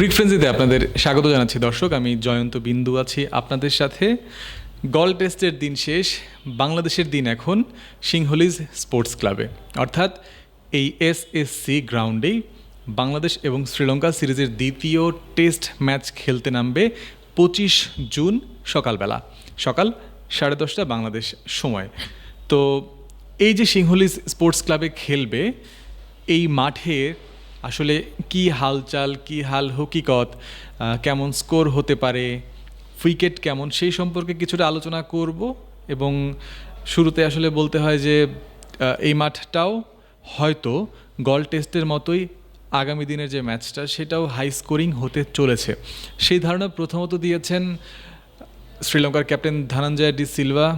ক্রিক ফ্রেন্সিতে আপনাদের স্বাগত জানাচ্ছি। দর্শক, আমি জয়ন্ত বিন্দু আছি আপনাদের সাথে। গল টেস্টের দিন শেষ, বাংলাদেশের দিন এখন, সিংহলিজ স্পোর্টস ক্লাবে। অর্থাৎ এই এসএসসি গ্রাউন্ডেই বাংলাদেশ এবং শ্রীলঙ্কা সিরিজের দ্বিতীয় টেস্ট ম্যাচ খেলতে নামবে পঁচিশ জুন সকালবেলা। সকাল সাড়ে দশটা বাংলাদেশ সময়। তো এই যে সিংহলিজ স্পোর্টস ক্লাবে খেলবে, এই মাঠে আসলে কি হালচাল, কি হাল হকিকত কেমন স্কোর হতে পারে, উইকেট কেমন, সেই সম্পর্কে কিছুটা আলোচনা করব এবং শুরুতে আসলে বলতে হয় যে এই মাঠটাও হয়তো গল টেস্টের মতোই আগামী দিনের যে ম্যাচটা সেটাও হাই স্কোরিং হতে চলেছে। সেই ধারণা প্রথমত দিয়েছেন শ্রীলঙ্কার captain Dhananjaya de Silva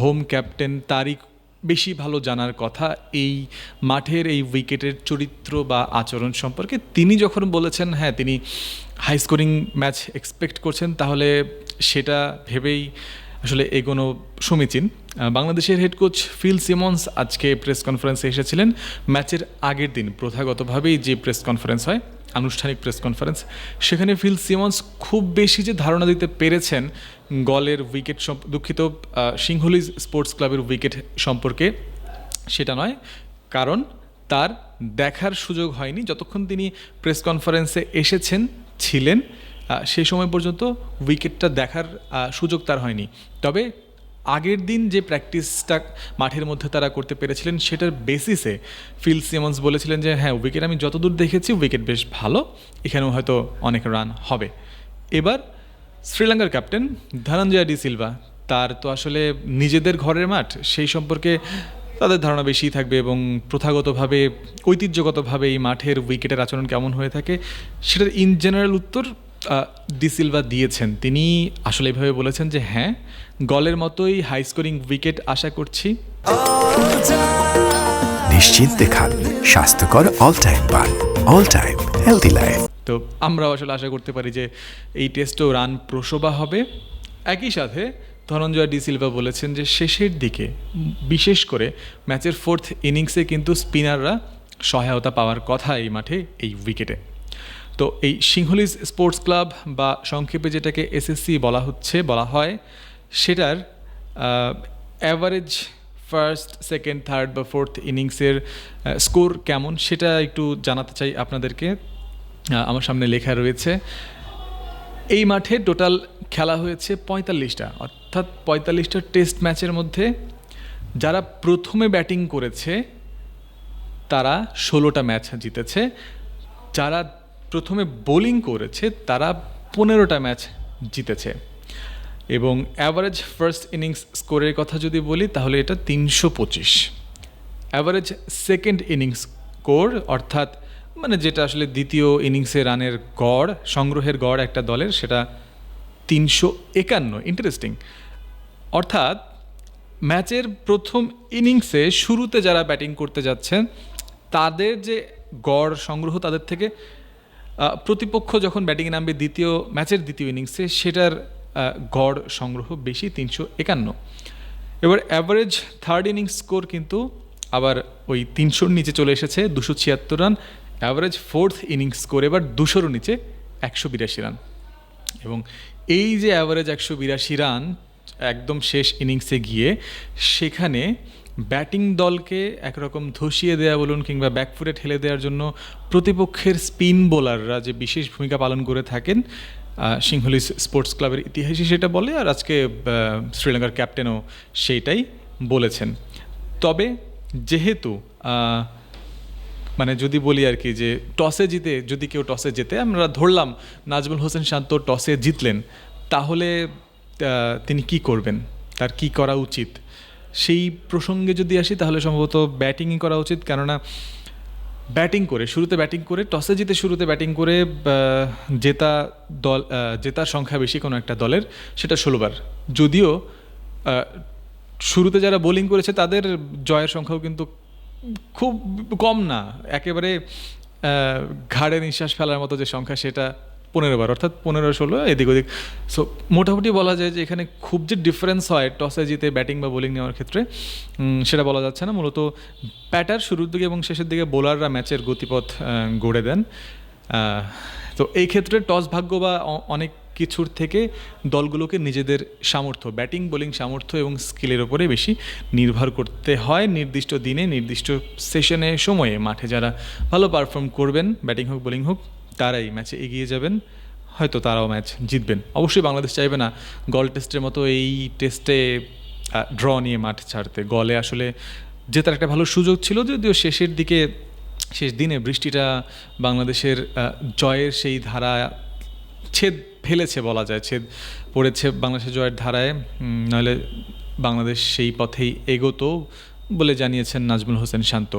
home captain Tariq বেশি ভালো জানার কথা এই মাঠের এই উইকেটের চরিত্র বা আচরণ সম্পর্কে তিনি যখন বলেছেন হ্যাঁ তিনি হাই স্কোরিং ম্যাচ এক্সপেক্ট করছেন, তাহলে সেটা ভেবেই আসলে এগোনো সমীচীন। বাংলাদেশের হেড কোচ ফিল সিমন্স আজকে প্রেস কনফারেন্সে এসেছিলেন। ম্যাচের আগের দিন প্রথাগতভাবেই যে প্রেস কনফারেন্স হয়, আনুষ্ঠানিক প্রেস কনফারেন্স সেখানে ফিল সিমন্স খুব বেশি যে ধারণা দিতে পেরেছেন গলের উইকেট দুঃখিত সিংহলি স্পোর্টস ক্লাবের উইকেট সম্পর্কে, সেটা নয়। কারণ তার দেখার সুযোগ হয়নি। যতক্ষণ তিনি প্রেস কনফারেন্সে এসেছেন, ছিলেন সেই সময় পর্যন্ত উইকেটটা দেখার সুযোগ তার হয়নি। তবে আগের দিন যে প্র্যাকটিসটা মাঠের মধ্যে তারা করতে পেরেছিলেন, সেটার বেসিসে ফিল সিমন্স বলেছিলেন যে হ্যাঁ উইকেট আমি যতদূর দেখেছি উইকেট বেশ ভালো। এখানেও হয়তো অনেক রান হবে। এবার শ্রীলঙ্কার ক্যাপ্টেন ধনঞ্জয় ডি সিলভা, তার তো আসলে নিজেদের ঘরের মাঠ, সেই সম্পর্কে তাদের ধারণা বেশিই থাকবে এবং প্রথাগতভাবে, ঐতিহ্যগতভাবে এই মাঠের উইকেটের আচরণ কেমন হয়ে থাকে, সেটার ইন জেনারেল উত্তর আহ, ডি সিলভা দিয়েছেন। তিনি আসলে এভাবে বলেছেন যে হ্যাঁ গলের মতোই হাই স্কোরিং উইকেট আশা করছি। নিশ্চিন্তে খান স্বাস্থ্যকর অল টাইম পান অল টাইম হেলদি লাইফ তো আমরাও আসলে আশা করতে পারি যে এই টেস্টও রান প্রসবা হবে। একই সাথে ধনঞ্জয় ডি সিলভা বলেছেন যে শেষের দিকে বিশেষ করে ম্যাচের ফোর্থ ইনিংসে কিন্তু স্পিনাররা সহায়তা পাওয়ার কথা এই মাঠে এই উইকেটে তো এই সিংহলিজ স্পোর্টস ক্লাব বা সংক্ষেপে যেটাকে এসএসসি বলা হচ্ছে, বলা হয়, সেটার অ্যাভারেজ ফার্স্ট সেকেন্ড থার্ড বা ফোর্থ ইনিংসের স্কোর কেমন সেটা একটু জানাতে চাই আপনাদেরকে। আমার সামনে লেখা রয়েছে, এই মাঠে টোটাল খেলা হয়েছে পঁয়তাল্লিশটা, অর্থাৎ পঁয়তাল্লিশটা টেস্ট ম্যাচের মধ্যে যারা প্রথমে ব্যাটিং করেছে, তারা ষোলোটা ম্যাচ জিতেছে। যারা প্রথমে বোলিং করেছে, তারা পনেরোটা ম্যাচ জিতেছে। এবং অ্যাভারেজ ফার্স্ট ইনিংস স্কোরের কথা যদি বলি, তাহলে এটা তিনশো পঁচিশ। অ্যাভারেজ সেকেন্ড ইনিংস স্কোর অর্থাৎ মানে যেটা আসলে দ্বিতীয় ইনিংসে রানের গড়, সংগ্রহের গড় একটা দলের, সেটা তিনশো একান্ন। ইন্টারেস্টিং অর্থাৎ ম্যাচের প্রথম ইনিংসে শুরুতে যারা ব্যাটিং করতে যাচ্ছেন, তাদের যে গড় সংগ্রহ তাদের থেকে প্রতিপক্ষ যখন ব্যাটিং নামবে দ্বিতীয় ম্যাচের দ্বিতীয় ইনিংসে, সেটার গড় সংগ্রহ বেশি, তিনশো একান্ন। এবার অ্যাভারেজ থার্ড ইনিংস স্কোর কিন্তু আবার ওই তিনশোর নিচে চলে এসেছে, দুশো ছিয়াত্তর run average fourth innings score এবার দুশোরও নিচে, একশো বিরাশি রান এবং এই যে অ্যাভারেজ একশো বিরাশি রান একদম শেষ ইনিংসে গিয়ে, সেখানে ব্যাটিং দলকে একরকম ধসিয়ে দেওয়া বলুন কিংবা ব্যাকফুটে ঠেলে দেওয়ার জন্য প্রতিপক্ষের স্পিন বোলাররা যে বিশেষ ভূমিকা পালন করে থাকেন সিংহলি স্পোর্টস ক্লাবের ইতিহাসই সেটা বলে, আর আজকে শ্রীলঙ্কার ক্যাপ্টেনও সেইটাই বলেছেন। তবে যেহেতু মানে যদি বলি আর কি যে টসে জিতে, যদি কেউ টসে জেতে আমরা ধরলাম নাজমুল হোসেন শান্ত টসে জিতলেন, তাহলে তিনি কি করবেন? তার কি করা উচিত? সেই প্রসঙ্গে যদি আসি, তাহলে সম্ভবত ব্যাটিংই করা উচিত। কেননা ব্যাটিং করে, শুরুতে ব্যাটিং করে, টসে জিতে শুরুতে ব্যাটিং করে জেতা দল জেতার সংখ্যা বেশি কোনো একটা দলের, সেটা ষোলোবার যদিও শুরুতে যারা বোলিং করেছে, তাদের জয়ের সংখ্যাও কিন্তু খুব কম না। একেবারে ঘাড়ে নিঃশ্বাস ফেলার মতো যে সংখ্যা, সেটা পনেরো বার, অর্থাৎ পনেরো, ষোলো, এদিক ওদিক। সো মোটামুটি বলা যায় যে এখানে খুব যে ডিফারেন্স হয় টসে জিতে ব্যাটিং বা বোলিং নেওয়ার ক্ষেত্রে সেটা বলা যাচ্ছে না। মূলত ব্যাটার শুরুর দিকে এবং শেষের দিকে বোলাররা ম্যাচের গতিপথ গড়ে দেন। তো এই ক্ষেত্রে টস ভাগ্য বা অনেক কিছুর থেকে দলগুলোকে নিজেদের সামর্থ্য ব্যাটিং বোলিং সামর্থ্য এবং স্কিলের ওপরে বেশি নির্ভর করতে হয় নির্দিষ্ট দিনে, নির্দিষ্ট সেশনে সময়ে। মাঠে যারা ভালো পারফর্ম করবেন ব্যাটিং হোক বোলিং হোক তারাই ম্যাচে এগিয়ে যাবেন, হয়তো তারাও ম্যাচ জিতবেন। অবশ্যই বাংলাদেশ চাইবে না গল টেস্টের মতো এই টেস্টে ড্র নিয়ে মাঠ ছাড়তে। গলে আসলে জেতার একটা ভালো সুযোগ ছিল, যদিও শেষের দিকে, শেষ দিনে বৃষ্টিটা বাংলাদেশের জয়ের সেই ধারা ছেদ ফেলেছে বলা যায়, ছেদ পড়েছে বাংলাদেশের জয়ের ধারায়। নাহলে বাংলাদেশ সেই পথেই এগোতো। বলে জানিয়েছেন নাজমুল হোসেন শান্ত।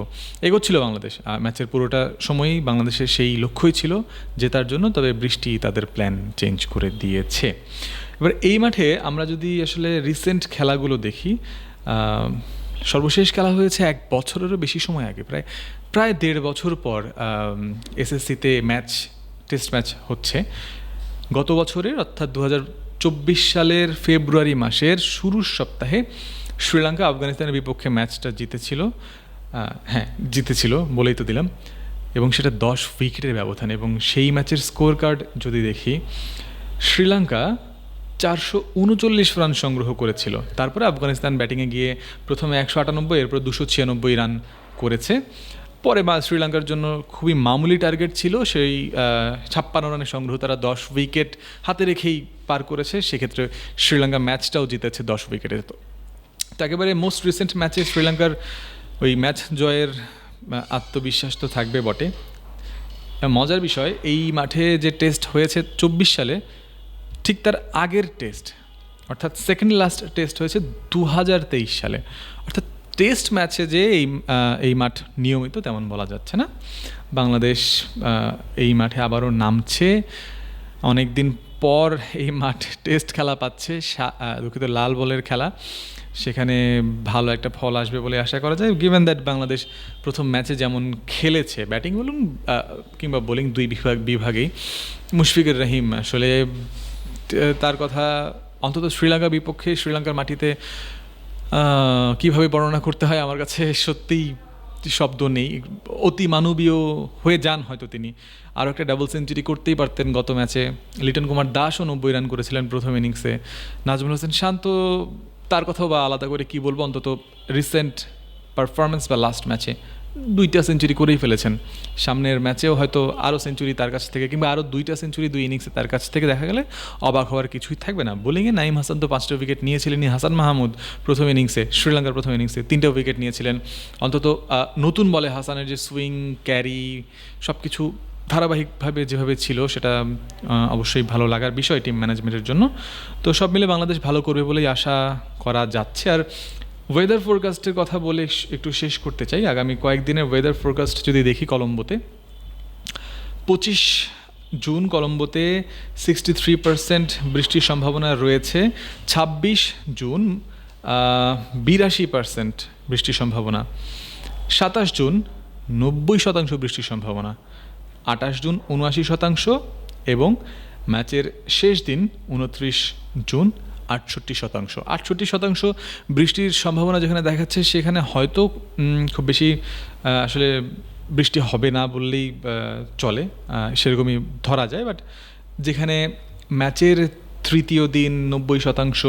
এগোচ্ছিল বাংলাদেশ। ম্যাচের পুরোটা সময়ই বাংলাদেশের সেই লক্ষ্যই ছিল জেতার জন্য, তবে বৃষ্টি তাদের প্ল্যান চেঞ্জ করে দিয়েছে। এবার এই মাঠে আমরা যদি আসলে রিসেন্ট খেলাগুলো দেখি সর্বশেষ খেলা হয়েছে এক বছরেরও বেশি সময় আগে, প্রায় প্রায় দেড় বছর পর এসএসসিতে ম্যাচ টেস্ট ম্যাচ হচ্ছে। গত বছরের, অর্থাৎ দু চব্বিশ সালের ফেব্রুয়ারি মাসের শুরুর সপ্তাহে শ্রীলঙ্কা আফগানিস্তানের বিপক্ষে ম্যাচটা জিতেছিল হ্যাঁ জিতেছিল বলেই তো দিলাম। এবং সেটা দশ উইকেটের ব্যবধান এবং সেই ম্যাচের স্কোর কার্ড যদি দেখি, শ্রীলঙ্কা চারশো উনচল্লিশ রান সংগ্রহ করেছিল। তারপরে আফগানিস্তান ব্যাটিংয়ে গিয়ে প্রথমে একশো আটানব্বই, এরপর দুশো ছিয়ানব্বই রান করেছে। পরে বা শ্রীলঙ্কার জন্য খুবই মামুলি টার্গেট ছিল, সেই ছাপ্পান্ন রানের সংগ্রহ তারা দশ উইকেট হাতে রেখেই পার করেছে। সেক্ষেত্রে শ্রীলঙ্কা ম্যাচটাও জিতেছে দশ উইকেটে একেবারে মোস্ট রিসেন্ট ম্যাচে শ্রীলঙ্কার ওই ম্যাচ জয়ের আত্মবিশ্বাস তো থাকবে বটে। মজার বিষয়, এই মাঠে যে টেস্ট হয়েছে চব্বিশ সালে, ঠিক তার আগের টেস্ট অর্থাৎ সেকেন্ড লাস্ট টেস্ট হয়েছে দু হাজার তেইশ সালে। অর্থাৎ টেস্ট ম্যাচে যে এই এই মাঠ নিয়মিত তেমন বলা যাচ্ছে না। বাংলাদেশ এই মাঠে আবারও নামছে। অনেক দিন পর এই মাঠ টেস্ট খেলা পাচ্ছে দুঃখিত, লাল বলের খেলা। সেখানে ভালো একটা ফল আসবে বলে আশা করা যায়। গিভেন দ্যাট বাংলাদেশ প্রথম ম্যাচে যেমন খেলেছে ব্যাটিং বলুন কিংবা বোলিং দুই বিভাগ বিভাগেই, মুশফিকুর রহিম আসলে তার কথা অন্তত শ্রীলঙ্কার বিপক্ষে, শ্রীলঙ্কার মাটিতে কীভাবে বর্ণনা করতে হয় আমার কাছে সত্যিই শব্দ নেই, অতি মানবীয় হয়ে যান হয়তো তিনি। আরও একটা ডাবল সেঞ্চুরি করতেই পারতেন গত ম্যাচে লিটন কুমার দাসও নব্বই রান করেছিলেন প্রথম ইনিংসে নাজমুল হোসেন শান্ত তার কথাও বা আলাদা করে কি বলব? অন্তত রিসেন্ট পারফরমেন্স বা লাস্ট ম্যাচে দুইটা সেঞ্চুরি করেই ফেলেছেন। সামনের ম্যাচেও হয়তো আরও সেঞ্চুরি তার কাছ থেকে কিংবা আরও দুইটা সেঞ্চুরি দুই ইনিংসে তার কাছ থেকে দেখা গেলে অবাক হওয়ার কিছুই থাকবে না। বোলিংয়ে নাইম হাসান তো পাঁচটা উইকেট নিয়েছিলেন হাসান মাহমুদ প্রথম ইনিংসে শ্রীলঙ্কার প্রথম ইনিংসে তিনটা উইকেট নিয়েছিলেন। অন্তত নতুন বলে হাসানের যে সুইং ক্যারি সব কিছু ধারাবাহিকভাবে যেভাবে ছিল সেটা অবশ্যই ভালো লাগার বিষয় টিম ম্যানেজমেন্টের জন্য। তো সব মিলে বাংলাদেশ ভালো করবে বলেই আশা করা যাচ্ছে। আর ওয়েদার ফোরকাস্টের কথা বলে একটু শেষ করতে চাই। আগামী কয়েকদিনের ওয়েদার ফোরকাস্ট যদি দেখি কলম্বোতে, পঁচিশ জুন কলম্বোতে সিক্সটি থ্রি পার্সেন্ট বৃষ্টির সম্ভাবনা রয়েছে। ছাব্বিশ জুন বিরাশি পার্সেন্ট বৃষ্টির সম্ভাবনা। সাতাশ জুন, নব্বই শতাংশ বৃষ্টির সম্ভাবনা। আঠাশ জুন, উনআশি শতাংশ এবং ম্যাচের শেষ দিন, উনত্রিশ জুন আটষট্টি শতাংশ। আটষট্টি শতাংশ বৃষ্টির সম্ভাবনা যেখানে দেখাচ্ছে, সেখানে হয়তো খুব বেশি আসলে বৃষ্টি হবে না বললেই চলে। সেরকমই ধরা যায়, বাট যেখানে ম্যাচের তৃতীয় দিন নব্বই শতাংশ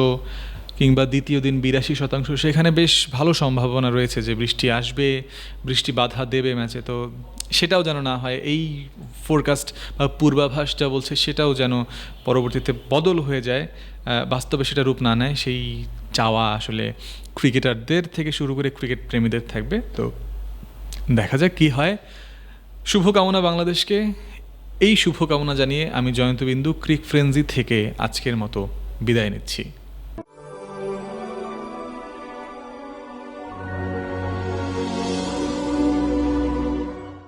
কিংবা দ্বিতীয় দিন বিরাশি শতাংশ, সেখানে বেশ ভালো সম্ভাবনা রয়েছে যে বৃষ্টি আসবে, বৃষ্টি বাধা দেবে ম্যাচে। তো সেটাও যেন না হয়, এই ফোরকাস্ট বা পূর্বাভাস যা বলছে সেটাও যেন পরবর্তীতে বদল হয়ে যায় বাস্তবে সেটা রূপ না নেয়। সেই চাওয়া আসলে ক্রিকেটারদের থেকে শুরু করে ক্রিকেট প্রেমীদের থাকবে। তো দেখা যাক কি হয়। শুভকামনা বাংলাদেশকে। এই শুভকামনা জানিয়ে আমি জয়ন্ত বিন্দু, ক্রিক ফ্রেন্সি থেকে আজকের মতো বিদায় নিচ্ছি।